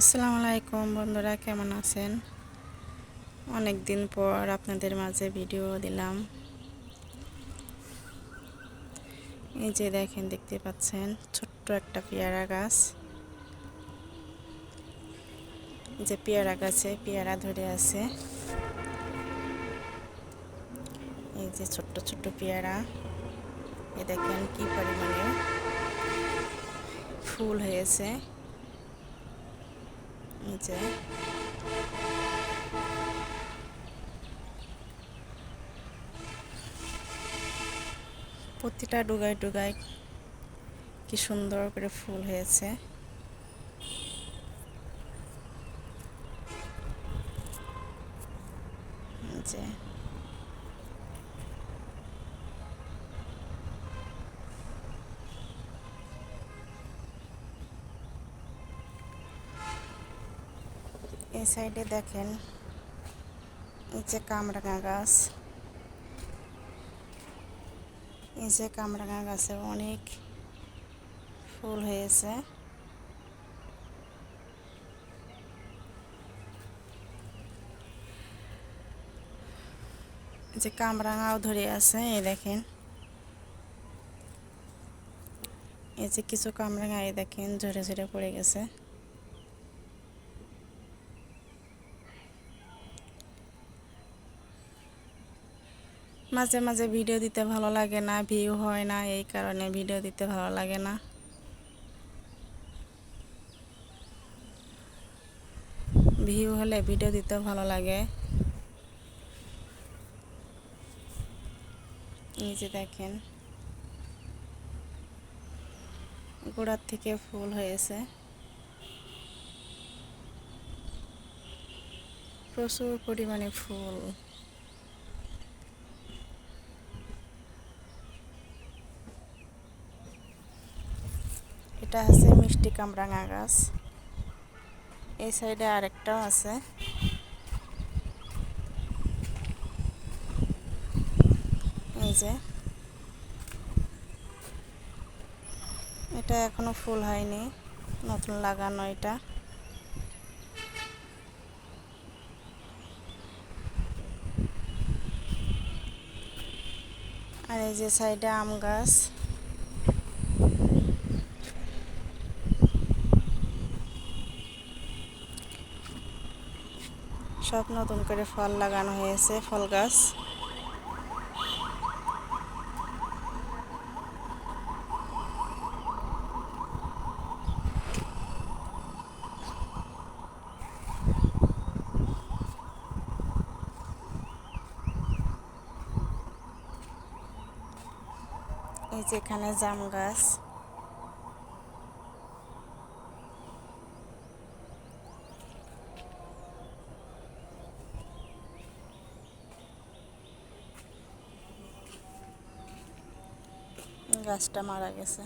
আসসালামু আলাইকুম বন্ধুরা, কেমন আছেন? অনেক দিন পর আপনাদের মাঝে ভিডিও দিলাম। এই যে দেখেন, দেখতে পাচ্ছেন, ছোট্ট একটা পেয়ারা গাছ। যে পেয়ারা গাছে পেয়ারা ধরে আছে। এই যে ছোট্ট ছোট্ট পেয়ারা। এ দেখেন কি পরিমাণে ফুল হয়েছে। যে প্রতিটা ডুগায় ডুগায় কি সুন্দর করে ফুল হয়েছে। যে এই সাইডে দেখেন যে কামরাঙা গাছ। যে কামরাঙা গাছে অনেক ফুল হয়েছে। যে কামরাঙাও ধরে আছে, এই দেখেন। এই যে কিছু কামরাঙা এই দেখেন, ঝরে ঝরে পড়ে গেছে। মাঝে মাঝে ভিডিও দিতে ভালো লাগে না, ভিউ হয় না, এই কারণে ভিডিও দিতে ভালো লাগে না। ভিউ হলে ভিডিও দিতে ভালো লাগে। যে দেখেন, গোড়ার থেকে ফুল হয়েছে। প্রচুর পরিমাণে ফুল। এটা আছে মিষ্টি কামরাঙা গাছ। এই সাইডে আরেকটাও আছে। এই যে। এটা এখনও ফুল হয়নি, নতুন লাগানো এটা। আর এই যে সাইডে আম গাছ। সব নতুন করে ফল লাগানো হয়েছে ফল গাছ। এই যে এখানে জাম গাছ। গাছটা মারা গেছে।